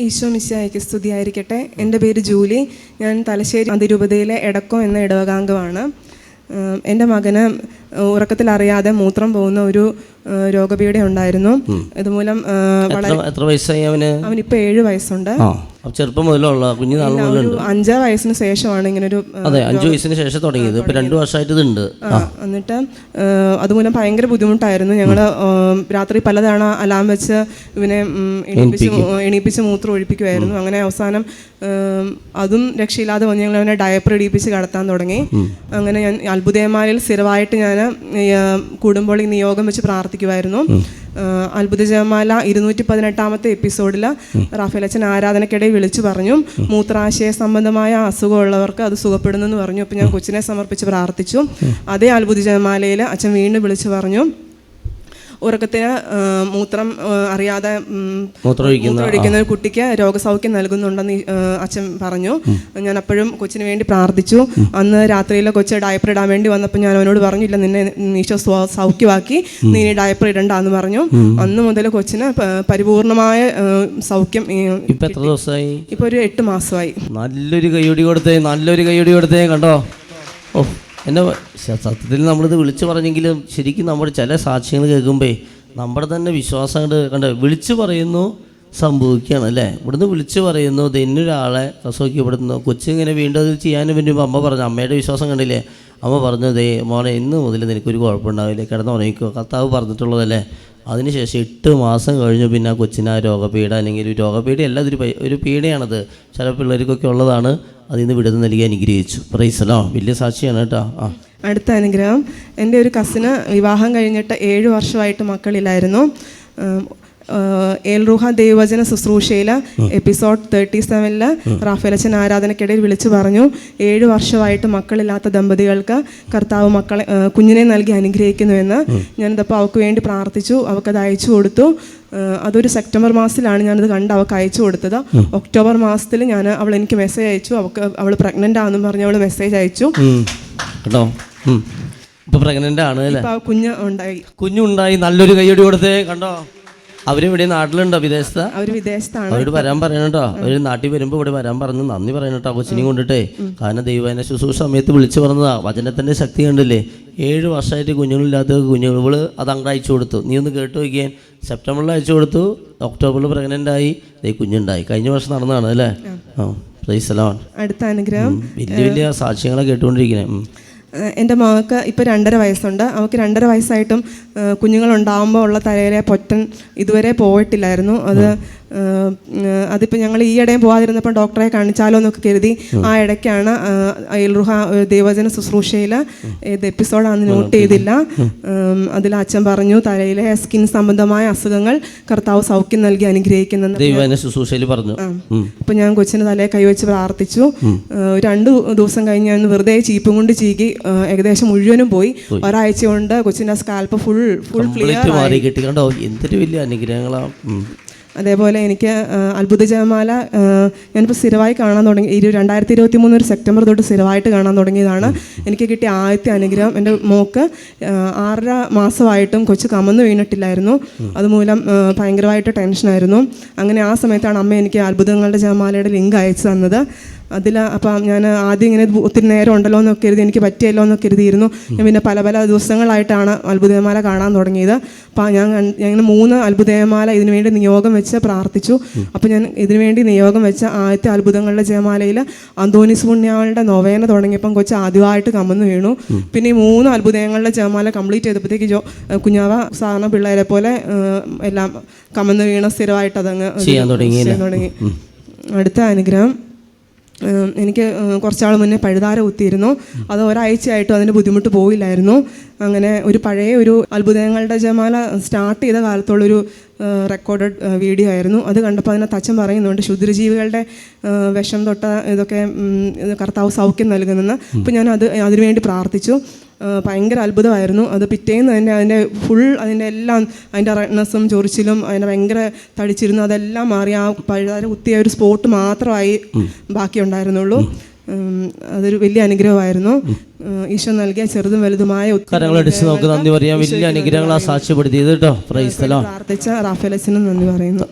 ഈശോ മിശിഹായ്ക്ക് സ്തുതിയായിരിക്കട്ടെ. എന്റെ പേര് ജൂലി. ഞാൻ തലശ്ശേരി അതിരൂപതയിലെ എടക്കം എന്ന ഇടവകാംഗമാണ്. എന്റെ മകന് ഉറക്കത്തിൽ അറിയാതെ മൂത്രം പോകുന്ന ഒരു രോഗപീഠ ഉണ്ടായിരുന്നു. ഇതുമൂലം വളരെ എത്ര വയസ്സായി അവന്? അവനിപ്പോൾ ഏഴ് വയസ്സുണ്ട്. ചെറുപ്പം മുതലുള്ള കുഞ്ഞുനാൾ മുതലുണ്ട്. അഞ്ചാം വയസ്സിന് ശേഷമാണ് ഇങ്ങനെ ഒരു അതെ അഞ്ചു വയസ്സിന് ശേഷം തുടങ്ങിയത്. ഇപ്പൊ രണ്ടു വർഷമായിട്ട് ഇതുണ്ട്. എന്നിട്ട് അതുമൂലം ഭയങ്കര ബുദ്ധിമുട്ടായിരുന്നു. ഞങ്ങൾ രാത്രി പലതവണ അലാം വെച്ച് ഇവനെ എണീപ്പിച്ച് എണീപ്പിച്ച് മൂത്രം ഒഴിപ്പിക്കുമായിരുന്നു അങ്ങനെ അവസാനം അതും രക്ഷയില്ലാതെ വന്ന് ഞങ്ങൾ അവനെ ഡയപ്പർ ഇടിപ്പിച്ച് കടത്താൻ തുടങ്ങി. അങ്ങനെ ഞാൻ അത്ഭുതയമാരിൽ സ്ഥിരമായിട്ട് ഞാൻ കൂടുമ്പോൾ ഈ നിയോഗം വെച്ച് പ്രാർത്ഥിക്കുമായിരുന്നു അത്ഭുത ജപമാല ഇരുന്നൂറ്റി പതിനെട്ടാമത്തെ എപ്പിസോഡിൽ റാഫേലച്ചൻ ആരാധനയ്ക്കിടെ വിളിച്ചു പറഞ്ഞു. മൂത്രാശയ സംബന്ധമായ അസുഖമുള്ളവർക്ക് അത് സുഖപ്പെടുന്നെന്ന് പറഞ്ഞു. അപ്പോൾ ഞാൻ കൊച്ചിനെ സമർപ്പിച്ച് പ്രാർത്ഥിച്ചു. അതേ അത്ഭുത ജപമാലയിൽ അച്ഛൻ വീണ്ടും വിളിച്ചു പറഞ്ഞു. ഉറക്കത്തിന് മൂത്രം അറിയാതെ മൂത്രമൊഴിക്കുന്ന ഒരു കുട്ടിക്ക് രോഗസൗഖ്യം നൽകുന്നുണ്ടെന്ന് അച്ഛൻ പറഞ്ഞു. ഞാൻ അപ്പോഴും കൊച്ചിന് വേണ്ടി പ്രാർത്ഥിച്ചു. അന്ന് രാത്രിയിലെ കൊച്ച് ഡയപ്പർ ഇടാൻ വേണ്ടി വന്നപ്പോൾ ഞാൻ അവനോട് പറഞ്ഞു ഇല്ല നിന്നെ ഈശോ സൗഖ്യമാക്കി. നീ ഡയപ്പർ ഇടണ്ടെന്ന് പറഞ്ഞു. അന്ന് മുതൽ കൊച്ചിന് പരിപൂർണമായ സൗഖ്യം ഇപ്പൊ എത്ര ദിവസമായി? ഇപ്പൊ ഒരു എട്ട് മാസമായി. നല്ലൊരു കൈയൊടി കൊടുത്തേ നല്ലൊരു കൈയൊടി കൊടുത്തേ കണ്ടോ? ഓ എന്നെ സത്യത്തിൽ നമ്മളിത് വിളിച്ചു പറഞ്ഞെങ്കിലും ശരിക്കും നമ്മുടെ ചില സാക്ഷ്യങ്ങൾ കേൾക്കുമ്പോൾ നമ്മുടെ തന്നെ വിശ്വാസം കണ്ട് വിളിച്ചു പറയുന്നു സംഭവിക്കുകയാണ് അല്ലേ? ഇവിടുന്ന് വിളിച്ചു പറയുന്നു ഇന്നൊരാളെ പ്രസവിക്കപ്പെടുന്നു. കൊച്ചിങ്ങനെ വീണ്ടും അത് ചെയ്യാനും വേണ്ടി അമ്മ പറഞ്ഞു അമ്മയുടെ വിശ്വാസം കണ്ടില്ലേ? അമ്മ പറഞ്ഞു ദേ മോനെ ഇന്ന് മുതൽ നിനക്കൊരു കുഴപ്പമുണ്ടാവില്ല കിടന്നുറങ്ങിക്കോ. കർത്താവ് പറഞ്ഞിട്ടുള്ളതല്ലേ? അതിനുശേഷം എട്ട് മാസം കഴിഞ്ഞു പിന്നെ ആ കൊച്ചിന് ആ രോഗപീഠ അല്ലെങ്കിൽ ഒരു രോഗപീഠയല്ല അതൊരു ഒരു പീഡയാണത് ചില പിള്ളേർക്കൊക്കെ ഉള്ളതാണ്. അതിൽ നിന്ന് വിടുതൽ നൽകി അനുഗ്രഹിച്ചു. പ്രൈസലോ വലിയ സാക്ഷിയാണ് കേട്ടോ. ആ. അടുത്ത അനുഗ്രഹം. എന്റെ ഒരു കസിന് വിവാഹം കഴിഞ്ഞിട്ട് ഏഴ് വർഷമായിട്ട് മക്കളില്ലായിരുന്നു. ഏഹ്, ഏൽറുഹ ദൈവവചന ശുശ്രൂഷയിൽ എപ്പിസോഡ് തേർട്ടി സെവനിൽ റാഫേലച്ചൻ ആരാധനയ്ക്കിടയിൽ വിളിച്ചു പറഞ്ഞു ഏഴ് വർഷമായിട്ട് മക്കളില്ലാത്ത ദമ്പതികൾക്ക് കർത്താവ് മക്കളെ കുഞ്ഞിനെ നൽകി അനുഗ്രഹിക്കുന്നുവെന്ന് ഞാനിതപ്പോൾ അവൾക്ക് വേണ്ടി പ്രാർത്ഥിച്ചു അവൾക്കത് അയച്ചു കൊടുത്തു. അതൊരു സെപ്റ്റംബർ മാസത്തിലാണ് ഞാനത് കണ്ട് അവൾക്ക് അയച്ചു കൊടുത്തത്. ഒക്ടോബർ മാസത്തിൽ ഞാൻ അവൾ എനിക്ക് മെസ്സേജ് അയച്ചു അവൾക്ക് അവൾ പ്രഗ്നന്റ് ആണെന്ന് പറഞ്ഞ് അവൾ മെസ്സേജ് അയച്ചു. കേട്ടോ? ഉം. ഇപ്പൊ പ്രഗ്നന്റ് ആണ് അല്ലേ? ഇപ്പൊ ആ കുഞ്ഞ് ഉണ്ടായി. കുഞ്ഞുണ്ടായി നല്ലൊരു കൈയടി കൊടുത്തേ കണ്ടോ? അവരും ഇവിടെ നാട്ടിലുണ്ടോ? വിദേശത്ത്? അവർ വിദേശത്താണ്. അവരോട് വരാൻ പറയണട്ടോ. അവർ നാട്ടിൽ വരുമ്പോ ഇവിടെ വരാൻ പറഞ്ഞു. നന്ദി പറയണട്ടോ കൊച്ചിനെയും കൊണ്ടിട്ടേ. കാരണം ദൈവന ശുശ്രൂഷ സമയത്ത് വിളിച്ചു പറഞ്ഞതാ. വചനത്തിന്റെ ശക്തി കണ്ടില്ലേ? ഏഴ് വർഷമായിട്ട് കുഞ്ഞുങ്ങളില്ലാത്ത കുഞ്ഞുങ്ങൾ. അത് അങ്ങോട്ട് അയച്ചു കൊടുത്തു. നീ ഒന്ന് കേട്ട് നോക്കിയാൽ സെപ്റ്റംബറിൽ അയച്ചു കൊടുത്തു. ഒക്ടോബറിൽ പ്രഗ്നന്റ് ആയി. ദേ കുഞ്ഞുണ്ടായി. കഴിഞ്ഞ വർഷം നടന്നതാണ് അല്ലേ? ആ. അടുത്ത അനുഗ്രഹം. വലിയ വലിയ സാക്ഷ്യങ്ങളെ കേട്ടുകൊണ്ടിരിക്കണേ. എന്റെ മകൾക്ക് ഇപ്പോൾ രണ്ടര വയസ്സുണ്ട്. അവൾക്ക് രണ്ടര വയസ്സായിട്ടും കുഞ്ഞുങ്ങളുണ്ടാകുമ്പോൾ ഉള്ള തലയിലെ പൊറ്റൻ ഇതുവരെ പോയിട്ടില്ലായിരുന്നു. അത് അതിപ്പോൾ ഞങ്ങൾ ഈ ഇടയും പോകാതിരുന്നപ്പോൾ ഡോക്ടറെ കാണിച്ചാലോ എന്നൊക്കെ കരുതി ആ ഇടയ്ക്കാണ് അയൽറുഹ ദൈവജന ശുശ്രൂഷയിൽ ഏത് എപ്പിസോഡാണെന്ന് നോട്ട് ചെയ്തില്ല. അതിൽ അച്ഛൻ പറഞ്ഞു തലയിലെ സ്കിൻ സംബന്ധമായ അസുഖങ്ങൾ കർത്താവ് സൗഖ്യം നൽകി അനുഗ്രഹിക്കുന്നെന്ന് ദൈവജന ശുശ്രൂഷയിൽ പറഞ്ഞു. അപ്പം ഞാൻ കൊച്ചിന് തലയെ കൈവച്ച് പ്രാർത്ഥിച്ചു. രണ്ടു ദിവസം കഴിഞ്ഞ് ഞാൻ വെറുതെ ചീപ്പും കൊണ്ട് ചീകി ഏകദേശം മുഴുവനും പോയി. ഒരാഴ്ച കൊണ്ട് കൊച്ചിന്റെ സ്കാൽപ്പ് ഫുൾ ഫുൾ ക്ലിയർ മാറി കിട്ടി കണ്ടോ എന്തൊരു വലിയ അനുഗ്രഹങ്ങളാണ് അതേപോലെ എനിക്ക് അത്ഭുത ജയമാല ഞാനിപ്പോൾ സ്ഥിരമായി കാണാൻ തുടങ്ങി ഇരു രണ്ടായിരത്തി ഇരുപത്തി മൂന്ന് ഒരു സെപ്റ്റംബർ തൊട്ട് സ്ഥിരമായിട്ട് കാണാൻ തുടങ്ങിയതാണ്. എനിക്ക് കിട്ടിയ ആദ്യത്തെ അനുഗ്രഹം എന്റെ മോക്ക് ആറര മാസമായിട്ടും കൊച്ചു കമന്ന് വീണിട്ടില്ലായിരുന്നു. അതുമൂലം ഭയങ്കരമായിട്ട് ടെൻഷനായിരുന്നു അങ്ങനെ ആ സമയത്താണ് അമ്മ എനിക്ക് അത്ഭുതങ്ങളുടെ ജയമാലയുടെ ലിങ്ക് അയച്ചു തന്നത്. അതിൽ അപ്പം ഞാൻ ആദ്യം ഇങ്ങനെ ഒത്തിരി നേരം ഉണ്ടല്ലോ എന്നൊക്കെ കരുതി എനിക്ക് പറ്റിയല്ലോ എന്നൊക്കെ കരുതിയിരുന്നു. ഞാൻ പിന്നെ പല പല ദിവസങ്ങളായിട്ടാണ് അത്ഭുതമാല കാണാൻ തുടങ്ങിയത്. അപ്പം ഞാൻ ഞാൻ മൂന്ന് അത്ഭുതമാല ഇതിനു വേണ്ടി നിയോഗം വെച്ച് പ്രാർത്ഥിച്ചു. അപ്പം ഞാൻ ഇതിനു വേണ്ടി നിയോഗം വെച്ച ആദ്യത്തെ അത്ഭുതങ്ങളുടെ ജയമാലയിൽ അന്തോണിസ് പുണ്യാളുടെ നൊവേന തുടങ്ങിയപ്പം കൊച്ച് ആദ്യമായിട്ട് കമന്ന് വീണു. പിന്നെ ഈ മൂന്ന് അത്ഭുതങ്ങളുടെ ജയമാല കംപ്ലീറ്റ് ചെയ്തപ്പോഴത്തേക്ക് ജോ കുഞ്ഞാവ സാധാരണ പിള്ളേരെ പോലെ എല്ലാം കമന്ന് വീണ സ്ഥിരമായിട്ട് അതങ്ങ് ചെയ്യാൻ തുടങ്ങി. അടുത്ത അനുഗ്രഹം. എനിക്ക് കുറച്ചാൾ മുന്നേ പഴുതാര കുത്തിയിരുന്നു. അത് ഒരാഴ്ചയായിട്ടും അതിന് ബുദ്ധിമുട്ട് പോയില്ലായിരുന്നു. അങ്ങനെ ഒരു പഴയ ഒരു അത്ഭുതങ്ങളുടെ ജമാല സ്റ്റാർട്ട് ചെയ്ത കാലത്തുള്ളൊരു റെക്കോർഡ് വീഡിയോ ആയിരുന്നു. അത് കണ്ടപ്പോൾ അതിനകത്ത് അച്ഛൻ പറയുന്നുണ്ട് ക്ഷുദ്രജീവികളുടെ വിഷം തൊട്ട ഇതൊക്കെ കർത്താവ് സൗഖ്യം നൽകുന്നെന്ന്. അപ്പോൾ ഞാൻ അത് അതിനുവേണ്ടി പ്രാർത്ഥിച്ചു. ഭയങ്കര അത്ഭുതമായിരുന്നു. അത് പിറ്റേന്ന് തന്നെ അതിന്റെ ഫുൾ അതിന്റെ എല്ലാം അതിന്റെ റെഡ്നെസ്സും ചൊറിച്ചിലും അതിനെ ഭയങ്കര തടിച്ചിരുന്നു. അതെല്ലാം മാറി. ആ പഴുതാര കുത്തിയ ഒരു സ്പോട്ട് മാത്രമായി ബാക്കി ഉണ്ടായിരുന്നുള്ളൂ അതൊരു വലിയ അനുഗ്രഹമായിരുന്നു. ഈശോ നൽകിയ ചെറുതും വലുതുമായ ഉത്തരങ്ങൾ കരങ്ങളടിച്ച് നമുക്ക് നന്ദി പറയാം. വലിയ അനുഗ്രഹങ്ങളാ സാക്ഷ്യപ്പെടുത്തിയത് കേട്ടോ. പ്രാർത്ഥിച്ച റാഫേലച്ചനും നന്ദി പറയുന്നു.